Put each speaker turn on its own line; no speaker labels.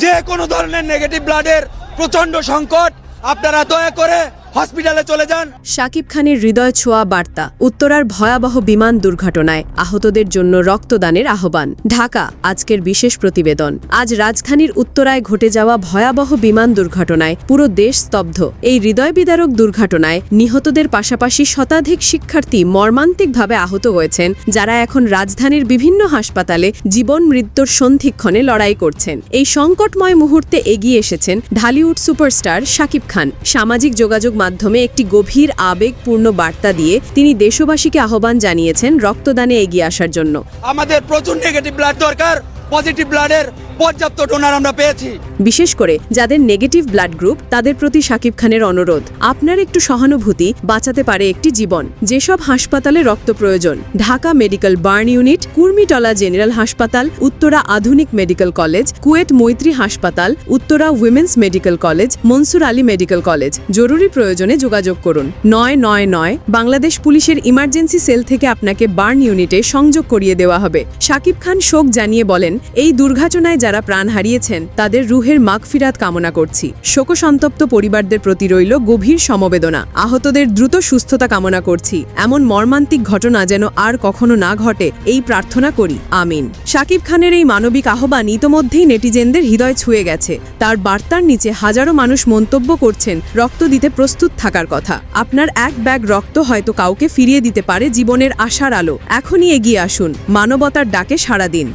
যে কোনো ধরনের নেগেটিভ ব্লাডের প্রচণ্ড সংকট আপনারা দয়া করে হসপিটালে চলে যান।
শাকিব খানের হৃদয় ছোঁয়া বার্তা, উত্তরার ভয়াবহ বিমান দুর্ঘটনায় আহতদের জন্য রক্তদানের আহ্বান। ঢাকা, আজকের বিশেষ প্রতিবেদন। আজ রাজধানীর উত্তরায় ঘটে যাওয়া ভয়াবহ বিমান দুর্ঘটনায় পুরো দেশ স্তব্ধ। এই হৃদয় বিদারক দুর্ঘটনায় নিহতদের পাশাপাশি শতাধিক শিক্ষার্থী মর্মান্তিকভাবে আহত হয়েছেন, যারা এখন রাজধানীর বিভিন্ন হাসপাতালে জীবন মৃত্যুর সন্ধিক্ষণে লড়াই করছেন। এই সংকটময় মুহূর্তে এগিয়ে এসেছেন ঢালিউড সুপারস্টার শাকিব খান। সামাজিক যোগাযোগ মাধ্যমে একটি গভীর আবেগপূর্ণ বার্তা দিয়ে তিনি দেশবাসীকে আহ্বান জানিয়েছেন রক্তদানে এগিয়ে আসার জন্য।
আমাদের প্রচুর নেগেটিভ ব্লাড দরকার পজিটিভ ব্লাডের পর্যাপ্ত ডোনার আমরা পেয়েছি।
বিশেষ করে যাদের নেগেটিভ ব্লাড গ্রুপ তাদের প্রতি শাকিব খানের অনুরোধ, আপনার একটু সহানুভূতি বাঁচাতে পারে একটি জীবন। যেসব হাসপাতালে রক্ত প্রয়োজন, Dhaka medical burn unit, Kurmitola general হাসপাতাল, উত্তরা আধুনিক মেডিকেল কলেজ কুয়েট মৈত্রী হাসপাতাল, Uttara women's medical college, Mansur Ali medical college. জরুরি প্রয়োজনে যোগাযোগ করুন। নয় নয় নয়, বাংলাদেশ পুলিশের ইমার্জেন্সি সেল থেকে আপনাকে বার্ন ইউনিটে সংযোগ করিয়ে দেওয়া হবে। শাকিব খান শোক জানিয়ে বলেন, এই দুর্ঘটনায় যারা প্রাণ হারিয়েছেন, তাদের রুহের মাগফিরাত কামনা করছি। শোকসন্তপ্ত পরিবারদের প্রতি রইল গভীর সমবেদনা। আহতদের দ্রুত সুস্থতা কামনা করছি। এমন মর্মান্তিক ঘটনা যেন আর কখনো না ঘটে, এই প্রার্থনা করি। আমিন। শাকিব খানের এই মানবিক আহ্বান ইতোমধ্যেই নেটিজেনদের হৃদয় ছুঁয়ে গেছে। তার বার্তার নিচে হাজারো মানুষ মন্তব্য করছেন, রক্ত দিতে প্রস্তুত থাকার কথা। আপনার এক ব্যাগ রক্ত হয়তো কাউকে ফিরিয়ে দিতে পারে জীবনের আশার আলো। এখনই এগিয়ে আসুন। মানবতার ডাকে সাড়া দিন।